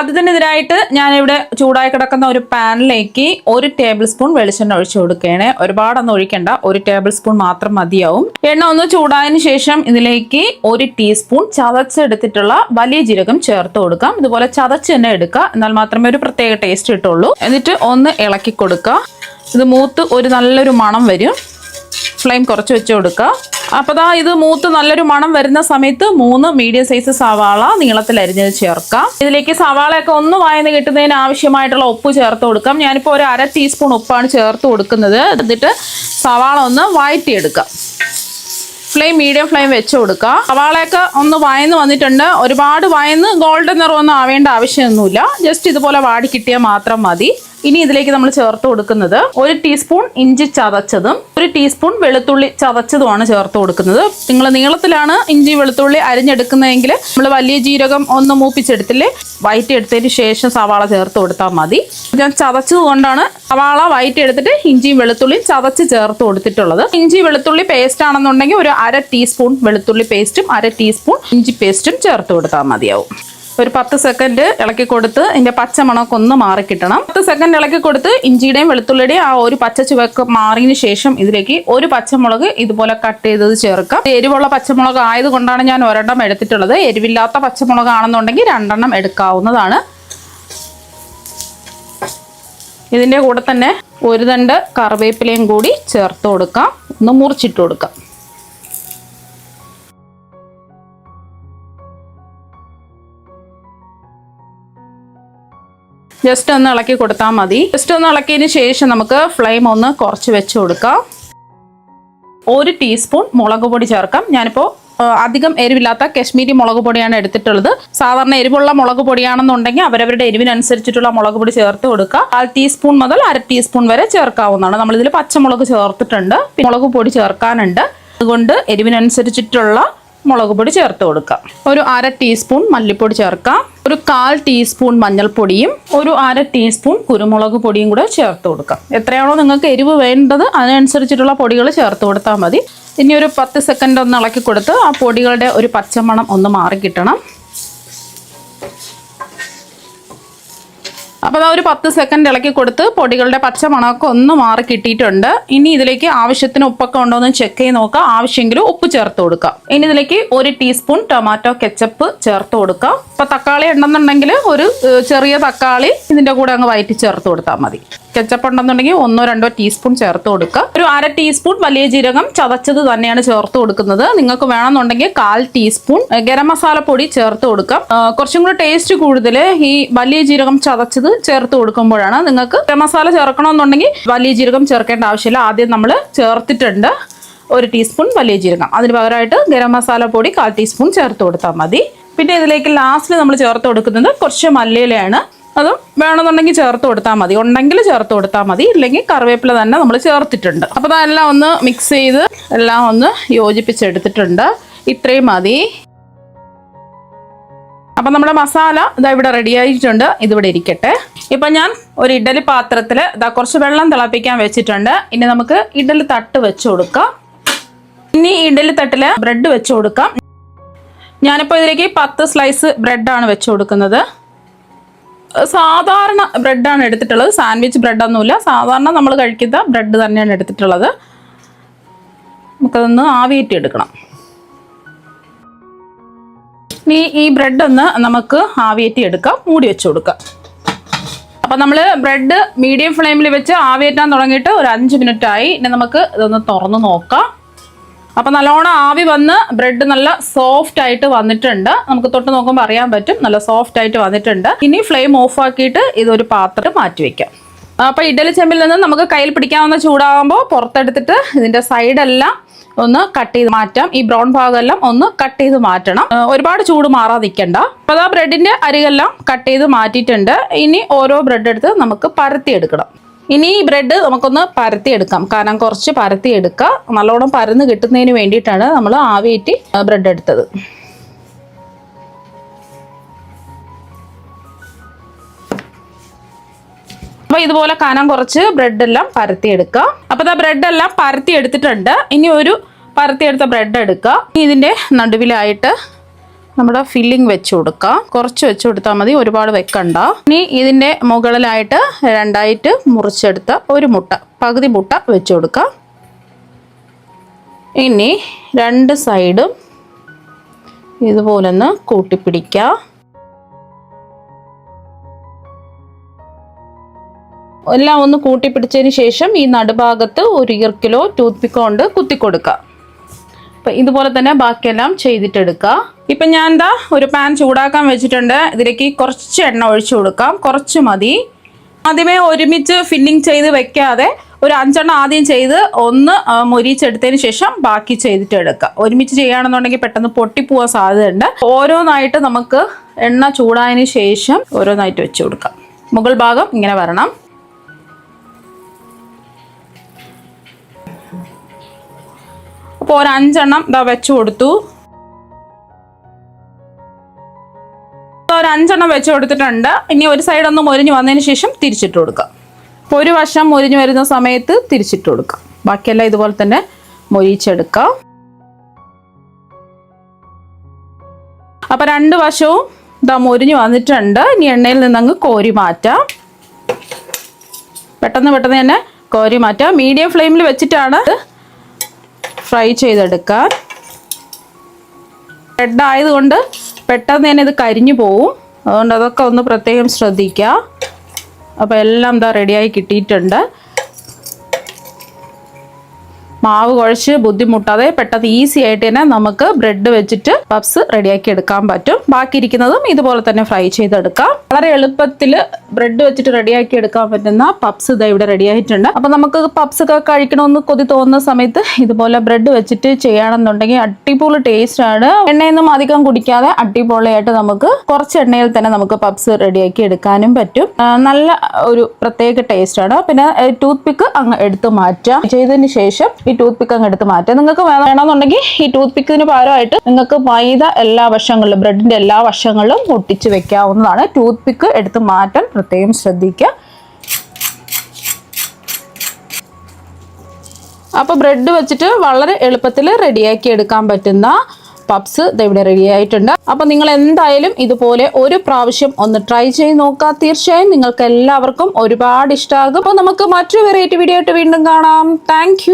അതിനെതിരായിട്ട് ഞാനിവിടെ ചൂടായി കിടക്കുന്ന ഒരു പാനിലേക്ക് ഒരു ടേബിൾ സ്പൂൺ വെളിച്ചെണ്ണ ഒഴിച്ചു കൊടുക്കുകയാണ്. ഒരുപാടൊന്നും ഒഴിക്കണ്ട. ഒരു ടേബിൾ സ്പൂൺ മാത്രം മതിയാവും. എണ്ണ ഒന്ന് ചൂടായതിനു ശേഷം ഇതിലേക്ക് ഒരു ടീസ്പൂൺ ചതച്ചെടുത്തിട്ടുള്ള വലിയ ജീരകം ചേർത്ത് കൊടുക്കാം. ഇതുപോലെ ചതച്ച് തന്നെ എടുക്കുക. എന്നാൽ മാത്രമേ ഒരു പ്രത്യേക ടേസ്റ്റ് കിട്ടുള്ളൂ. എന്നിട്ട് ഒന്ന് ഇളക്കി കൊടുക്കുക. ഇത് മൂത്ത് ഒരു നല്ലൊരു മണം വരും. ഫ്ലെയിം കുറച്ച് വെച്ച് കൊടുക്കുക. അപ്പോൾ ദാ ഇത് മൂത്ത് നല്ലൊരു മണം വരുന്ന സമയത്ത് മൂന്ന് മീഡിയം സൈസ് സവാള നീളത്തിൽ അരിഞ്ഞത് ചേർക്കാം. ഇതിലേക്ക് സവാളയൊക്കെ ഒന്ന് വായന്ന് കിട്ടുന്നതിന് ആവശ്യമായിട്ടുള്ള ഉപ്പ് ചേർത്ത് കൊടുക്കാം. ഞാനിപ്പോൾ ഒരു അര ടീസ്പൂൺ ഉപ്പാണ് ചേർത്ത് കൊടുക്കുന്നത്. എന്നിട്ട് സവാള ഒന്ന് വഴറ്റിയെടുക്കാം ഫ്ലെയിം മീഡിയം ഫ്ലെയിം വെച്ച് കൊടുക്കുക സവാളയൊക്കെ ഒന്ന് വയന്ന് വന്നിട്ടുണ്ട്. ഒരുപാട് വയന്ന് ഗോൾഡൻ നിറമൊന്നും ആവേണ്ട ആവശ്യമൊന്നുമില്ല. ജസ്റ്റ് ഇതുപോലെ വാടി കിട്ടിയാൽ മാത്രം മതി. ഇനി ഇതിലേക്ക് നമ്മൾ ചേർത്ത് കൊടുക്കുന്നത് ഒരു ടീസ്പൂൺ ഇഞ്ചി ചതച്ചതും ഒരു ടീസ്പൂൺ വെളുത്തുള്ളി ചതച്ചതുമാണ് ചേർത്ത് കൊടുക്കുന്നത്. നിങ്ങൾ നീളത്തിലാണ് ഇഞ്ചി വെളുത്തുള്ളി അരിഞ്ഞെടുക്കുന്നതെങ്കിൽ നമ്മൾ വലിയ ജീരകം ഒന്ന് മൂപ്പിച്ചെടുത്തില്ലേ വയറ്റി എടുത്തതിന് ശേഷം സവാള ചേർത്ത് കൊടുത്താൽ മതി. ഞാൻ ചതച്ചത് കൊണ്ടാണ് സവാള വയറ്റി എടുത്തിട്ട് ഇഞ്ചിയും വെളുത്തുള്ളിയും ചതച്ച് ചേർത്ത് കൊടുത്തിട്ടുള്ളത്. ഇഞ്ചി വെളുത്തുള്ളി പേസ്റ്റ് ആണെന്നുണ്ടെങ്കിൽ ഒരു അര ടീസ്പൂൺ വെളുത്തുള്ളി പേസ്റ്റും അര ടീസ്പൂൺ ഇഞ്ചി പേസ്റ്റും ചേർത്ത് കൊടുത്താൽ മതിയാവും. ഒരു പത്ത് സെക്കൻഡ് ഇളക്കി കൊടുത്ത് ഇതിന്റെ പച്ചമണമൊക്കെ ഒന്ന് മാറി കിട്ടണം. പത്ത് സെക്കൻഡ് ഇളക്കി കൊടുത്ത് ഇഞ്ചിയുടെയും വെളുത്തുള്ളിയുടെയും ആ ഒരു പച്ച ചുവക്ക് മാറിയതിനു ശേഷം ഇതിലേക്ക് ഒരു പച്ചമുളക് ഇതുപോലെ കട്ട് ചെയ്തത് ചേർക്കാം. എരിവുള്ള പച്ചമുളക് ആയതുകൊണ്ടാണ് ഞാൻ ഒരെണ്ണം എടുത്തിട്ടുള്ളത്. എരിവില്ലാത്ത പച്ചമുളക് ആണെന്നുണ്ടെങ്കിൽ രണ്ടെണ്ണം എടുക്കാവുന്നതാണ്. ഇതിന്റെ കൂടെ തന്നെ ഒരു തണ്ട് കറിവേപ്പിലയും കൂടി ചേർത്ത് കൊടുക്കാം. ഒന്ന് മുറിച്ചിട്ട് കൊടുക്കാം. ജസ്റ്റ് ഒന്ന് ഇളക്കി കൊടുത്താൽ മതി. ജസ്റ്റ് ഒന്ന് ഇളക്കിയതിന് ശേഷം നമുക്ക് ഫ്ലെയിം ഒന്ന് കുറച്ച് വെച്ച് കൊടുക്കാം. ഒരു ടീസ്പൂൺ മുളക് പൊടി ചേർക്കാം. ഞാനിപ്പോൾ അധികം എരിവില്ലാത്ത കശ്മീരി മുളക് പൊടിയാണ് എടുത്തിട്ടുള്ളത്. സാധാരണ എരിവുള്ള മുളക് പൊടിയാണെന്നുണ്ടെങ്കിൽ അവരവരുടെ എരിവിനനുസരിച്ചിട്ടുള്ള മുളക് പൊടി ചേർത്ത് കൊടുക്കുക. കാൽ ടീസ്പൂൺ മുതൽ അര ടീസ്പൂൺ വരെ ചേർക്കാവുന്നതാണ്. നമ്മളിതിൽ പച്ചമുളക് ചേർത്തിട്ടുണ്ട്. മുളക് പൊടി ചേർക്കാനുണ്ട്. അതുകൊണ്ട് എരിവിനനുസരിച്ചിട്ടുള്ള മുളക് പൊടി ചേർത്ത് കൊടുക്കാം. ഒരു അര ടീസ്പൂൺ മല്ലിപ്പൊടി ചേർക്കാം. ഒരു കാൽ ടീസ്പൂൺ മഞ്ഞൾപ്പൊടിയും ഒരു അര ടീസ്പൂൺ കുരുമുളക് പൊടിയും കൂടെ ചേർത്ത് കൊടുക്കാം. എത്രയാണോ നിങ്ങൾക്ക് എരിവ് വേണ്ടത് അതിനനുസരിച്ചിട്ടുള്ള പൊടികൾ ചേർത്ത് കൊടുത്താൽ മതി. ഇനി ഒരു പത്ത് സെക്കൻഡ് ഒന്ന് ഇളക്കി കൊടുത്ത് ആ പൊടികളുടെ ഒരു പച്ചമണം ഒന്ന് മാറി കിട്ടണം. അപ്പോൾ അതൊരു ഒരു പത്ത് സെക്കൻഡ് ഇളക്കി കൊടുത്ത് പൊടികളുടെ പച്ച മണമൊക്കെ ഒന്ന് മാറി കിട്ടിയിട്ടുണ്ട്. ഇനി ഇതിലേക്ക് ആവശ്യത്തിന് ഉപ്പൊക്കെ ഉണ്ടോ എന്ന് ചെക്ക് ചെയ്ത് നോക്കാം. ആവശ്യമെങ്കിൽ ഉപ്പ് ചേർത്ത് കൊടുക്കാം. ഇനി ഇതിലേക്ക് ഒരു ടീസ്പൂൺ ടൊമാറ്റോ കെച്ചപ്പ് ചേർത്ത് കൊടുക്കാം. അപ്പോൾ തക്കാളി ഉണ്ടെന്നുണ്ടെങ്കിൽ ഒരു ചെറിയ തക്കാളി ഇതിന്റെ കൂടെ അങ്ങ് വയറ്റി ചേർത്ത് കൊടുത്താൽ മതി. കെച്ചപ്പ് ഉണ്ടെന്നുണ്ടെങ്കിൽ ഒന്നോ രണ്ടോ ടീസ്പൂൺ ചേർത്ത് കൊടുക്കുക. ഒരു അര ടീസ്പൂൺ വലിയ ജീരകം ചതച്ചത് തന്നെയാണ് ചേർത്ത് കൊടുക്കുന്നത്. നിങ്ങൾക്ക് വേണമെന്നുണ്ടെങ്കിൽ കാൽ ടീസ്പൂൺ ഗരം മസാല പൊടി ചേർത്ത് കൊടുക്കാം. കുറച്ചും കൂടി ടേസ്റ്റ് കൂടുതൽ ഈ വലിയ ജീരകം ചതച്ചത് ചേർത്ത് കൊടുക്കുമ്പോഴാണ് നിങ്ങൾക്ക് ഗരം മസാല ചേർക്കണമെന്നുണ്ടെങ്കിൽ വലിയ ജീരകം ചേർക്കേണ്ട ആവശ്യമില്ല. ആദ്യം നമ്മൾ ചേർത്തിട്ടുണ്ട് ഒരു ടീസ്പൂൺ വലിയ ജീരകം. അതിന് പകരമായിട്ട് ഗരം മസാല പൊടി കാൽ ടീസ്പൂൺ ചേർത്ത് കൊടുത്താൽ മതി. പിന്നെ ഇതിലേക്ക് ലാസ്റ്റിൽ നമ്മൾ ചേർത്ത് കൊടുക്കുന്നത് കുറച്ച് മല്ലിയിലയാണ്. അതും വേണമെന്നുണ്ടെങ്കിൽ ചേർത്ത് കൊടുത്താൽ മതി. ഉണ്ടെങ്കിൽ ചേർത്ത് കൊടുത്താൽ മതി. ഇല്ലെങ്കിൽ കറിവേപ്പില തന്നെ നമ്മൾ ചേർത്തിട്ടുണ്ട്. അപ്പോൾ അതെല്ലാം ഒന്ന് മിക്സ് ചെയ്ത് എല്ലാം ഒന്ന് യോജിപ്പിച്ചെടുത്തിട്ടുണ്ട്. ഇത്രയും മതി. അപ്പം നമ്മുടെ മസാല ഇതാ ഇവിടെ റെഡി ആയിട്ടുണ്ട്. ഇതിവിടെ ഇരിക്കട്ടെ. ഇപ്പം ഞാൻ ഒരു ഇഡലി പാത്രത്തിൽ ഇതാ കുറച്ച് വെള്ളം തിളപ്പിക്കാൻ വെച്ചിട്ടുണ്ട്. ഇനി നമുക്ക് ഇഡലി തട്ട് വെച്ച് കൊടുക്കാം. ഇനി ഇഡലി തട്ടിൽ ബ്രെഡ് വെച്ച് കൊടുക്കാം. ഞാനിപ്പോൾ ഇതിലേക്ക് പത്ത് സ്ലൈസ് ബ്രെഡാണ് വെച്ച് കൊടുക്കുന്നത്. സാധാരണ ബ്രെഡാണ് എടുത്തിട്ടുള്ളത്. സാൻഡ്വിച്ച് ബ്രെഡൊന്നുമില്ല. സാധാരണ നമ്മൾ കഴിക്കുന്ന ബ്രെഡ് തന്നെയാണ് എടുത്തിട്ടുള്ളത്. നമുക്കതൊന്ന് ആവിയേറ്റി എടുക്കണം. ഇനി ഈ ബ്രെഡ് ഒന്ന് നമുക്ക് ആവിയേറ്റി എടുക്കാം. മൂടി വെച്ച് കൊടുക്കാം. അപ്പം നമ്മൾ ബ്രെഡ് മീഡിയം ഫ്ലെയിമിൽ വെച്ച് ആവിയേറ്റാൻ തുടങ്ങിയിട്ട് ഒരു അഞ്ച് മിനിറ്റ് ആയി ഇനി നമുക്ക് ഇതൊന്ന് തുറന്ന് നോക്കാം. അപ്പം നല്ലോണം ആവി വന്ന് ബ്രെഡ് നല്ല സോഫ്റ്റ് ആയിട്ട് വന്നിട്ടുണ്ട്. നമുക്ക് തൊട്ട് നോക്കുമ്പോൾ അറിയാൻ പറ്റും. നല്ല സോഫ്റ്റ് ആയിട്ട് വന്നിട്ടുണ്ട്. ഇനി ഫ്ലെയിം ഓഫ് ആക്കിയിട്ട് ഇതൊരു പാത്രം മാറ്റി വെക്കാം. അപ്പോൾ ഇഡലി ചെമ്പിൽ നിന്ന് നമുക്ക് കയ്യിൽ പിടിക്കാവുന്ന ചൂടാകുമ്പോൾ പുറത്തെടുത്തിട്ട് ഇതിന്റെ സൈഡെല്ലാം ഒന്ന് കട്ട് ചെയ്ത് മാറ്റാം. ഈ ബ്രൗൺ ഭാഗമെല്ലാം ഒന്ന് കട്ട് ചെയ്ത് മാറ്റണം. ഒരുപാട് ചൂട് മാറാതെ നിൽക്കണ്ട. അപ്പോൾ അതാ അരികെല്ലാം കട്ട് ചെയ്ത് മാറ്റിയിട്ടുണ്ട്. ഇനി ഓരോ ബ്രെഡ് എടുത്ത് നമുക്ക് പരത്തി എടുക്കണം. ഇനി ഈ ബ്രെഡ് നമുക്കൊന്ന് പരത്തി എടുക്കാം കാരണം കുറച്ച് പരത്തി എടുക്കുക നല്ലോണം പരന്ന് കിട്ടുന്നതിന് വേണ്ടിയിട്ടാണ് നമ്മൾ ആവിയേറ്റി ബ്രെഡ് എടുത്തത്. അപ്പോൾ ഇതുപോലെ കനം കുറച്ച് ബ്രെഡ് എല്ലാം പരത്തി പരത്തിയെടുക്കുക. അപ്പോൾ ആ ബ്രെഡ് എല്ലാം പരത്തി എടുത്തിട്ടുണ്ട് ഇനി ഒരു പരത്തി എടുത്ത ബ്രെഡ് എടുക്കുക. ഇനി ഇതിന്റെ നടുവിലായിട്ട് നമ്മുടെ ഫില്ലിംഗ് വെച്ച് കൊടുക്കുക കുറച്ച് വെച്ച് കൊടുത്താൽ മതി ഒരുപാട് വെക്കണ്ട. ഇനി ഇതിന്റെ മുകളിലായിട്ട് രണ്ടായിട്ട് മുറിച്ചെടുത്ത ഒരു മുട്ട പകുതി മുട്ട വെച്ച് കൊടുക്കുക ഇനി രണ്ട് സൈഡും ഇതുപോലൊന്ന് കൂട്ടിപ്പിടിക്കുക എല്ലാം ഒന്ന് കൂട്ടിപ്പിടിച്ചതിന് ശേഷം ഈ നടുഭാഗത്ത് ഒരു ഇർക്കിലോ ടൂത്ത് പിക്കോ കൊണ്ട് കുത്തിക്കൊടുക്കുക അപ്പം ഇതുപോലെ തന്നെ ബാക്കിയെല്ലാം ചെയ്തിട്ടെടുക്കുക ഇപ്പം ഞാൻ എന്താ ഒരു പാൻ ചൂടാക്കാൻ വെച്ചിട്ടുണ്ട്. ഇതിലേക്ക് കുറച്ച് എണ്ണ ഒഴിച്ചു കൊടുക്കാം. കുറച്ച് മതി. ആദ്യമേ ഒരുമിച്ച് ഫില്ലിംഗ് ചെയ്ത് വെക്കാതെ ഒരു അഞ്ചെണ്ണം ആദ്യം ചെയ്ത് ഒന്ന് മുരിച്ചെടുത്തതിന് ശേഷം ബാക്കി ചെയ്തിട്ട് എടുക്കുക ഒരുമിച്ച് ചെയ്യുകയാണെന്നുണ്ടെങ്കിൽ പെട്ടെന്ന് പൊട്ടിപ്പോവാൻ സാധ്യതയുണ്ട്. ഓരോന്നായിട്ട് നമുക്ക് എണ്ണ ചൂടായതിന് ശേഷം ഓരോന്നായിട്ട് വെച്ച് കൊടുക്കാം. മുകൾ ഭാഗം ഇങ്ങനെ വരണം. അപ്പോൾ ഒരു അഞ്ചെണ്ണം ഇതാ വെച്ച് കൊടുത്തു. ഒരു അഞ്ചെണ്ണം വെച്ച് കൊടുത്തിട്ടുണ്ട്. ഇനി ഒരു സൈഡ് ഒന്ന് മുരിഞ്ഞ് വന്നതിന് ശേഷം തിരിച്ചിട്ട് കൊടുക്കുക അപ്പോൾ ഒരു വശം മുരിഞ്ഞ് വരുന്ന സമയത്ത് തിരിച്ചിട്ട് കൊടുക്കുക ബാക്കിയെല്ലാം ഇതുപോലെ തന്നെ മുരിച്ചെടുക്കുക അപ്പോൾ രണ്ട് വശവും ഇതാ മുരിഞ്ഞ് വന്നിട്ടുണ്ട്. ഇനി എണ്ണയിൽ നിന്ന് അങ്ങ് കോരി മാറ്റാം. പെട്ടെന്ന് പെട്ടെന്ന് തന്നെ കോരി മാറ്റാം. മീഡിയം ഫ്ലെയിമിൽ വെച്ചിട്ടാണ് ഫ്രൈ ചെയ്തെടുക്കാം. റെഡ് ആയതുകൊണ്ട് പെട്ടെന്ന് തന്നെ ഇത് കരിഞ്ഞു പോവും. അതുകൊണ്ട് അതൊക്കെ ഒന്ന് പ്രത്യേകം ശ്രദ്ധിക്കുക അപ്പോൾ എല്ലാം എന്താ റെഡിയായി കിട്ടിയിട്ടുണ്ട്. മാവ് കുഴച്ച് ബുദ്ധിമുട്ടാതെ പെട്ടെന്ന് ഈസി ആയിട്ട് തന്നെ നമുക്ക് ബ്രെഡ് വെച്ചിട്ട് പപ്സ് റെഡിയാക്കി എടുക്കാൻ പറ്റും. ബാക്കി ഇരിക്കുന്നതും ഇതുപോലെ തന്നെ ഫ്രൈ ചെയ്തെടുക്കാം. വളരെ എളുപ്പത്തിൽ ബ്രെഡ് വെച്ചിട്ട് റെഡിയാക്കി എടുക്കാൻ പറ്റുന്ന പപ്സ് ഇതാ ഇവിടെ റെഡി ആയിട്ടുണ്ട്. അപ്പൊ നമുക്ക് പപ്സ് ഒക്കെ കഴിക്കണമെന്ന് കൊതി തോന്നുന്ന സമയത്ത് ഇതുപോലെ ബ്രെഡ് വെച്ചിട്ട് ചെയ്യുകയാണെന്നുണ്ടെങ്കിൽ അടിപൊളി ടേസ്റ്റ് ആണ്. എണ്ണയൊന്നും അധികം കുടിക്കാതെ അടിപൊളിയായിട്ട് നമുക്ക് കുറച്ച് എണ്ണയിൽ തന്നെ നമുക്ക് പപ്സ് റെഡിയാക്കി എടുക്കാനും പറ്റും. നല്ല ഒരു പ്രത്യേക ടേസ്റ്റ് ആണ്. പിന്നെ ടൂത്ത് പിക്ക് അങ്ങ് എടുത്ത് മാറ്റാം. ചെയ്തതിന് ശേഷം ഈ ടൂത്ത് പിക്ക് അങ്ങ് എടുത്ത് മാറ്റാം. നിങ്ങൾക്ക് വേണമെന്നുണ്ടെങ്കിൽ ഈ ടൂത്ത് പിക്കിന് പകരമായിട്ട് നിങ്ങൾക്ക് മൈദ എല്ലാ വശങ്ങളിലും ബ്രെഡിന്റെ എല്ലാ വശങ്ങളിലും ഒട്ടിച്ച് വെക്കാവുന്നതാണ്. ടൂത്ത് പിക്ക് എടുത്ത് മാറ്റാൻ പ്രത്യേകം ശ്രദ്ധിക്കുക. അപ്പോൾ ബ്രെഡ് വെച്ചിട്ട് വളരെ എളുപ്പത്തിൽ റെഡിയാക്കി എടുക്കാൻ പറ്റുന്ന പപ്സ് ഇവിടെ റെഡി ആയിട്ടുണ്ട്. അപ്പോൾ നിങ്ങൾ എന്തായാലും ഇതുപോലെ ഒരു പ്രാവശ്യം ഒന്ന് ട്രൈ ചെയ്ത് നോക്കുക തീർച്ചയായും നിങ്ങൾക്ക് എല്ലാവർക്കും ഒരുപാട് ഇഷ്ടമാകും അപ്പോൾ നമുക്ക് മറ്റൊരു വെറൈറ്റി വീഡിയോ ആയിട്ട് വീണ്ടും കാണാം. താങ്ക്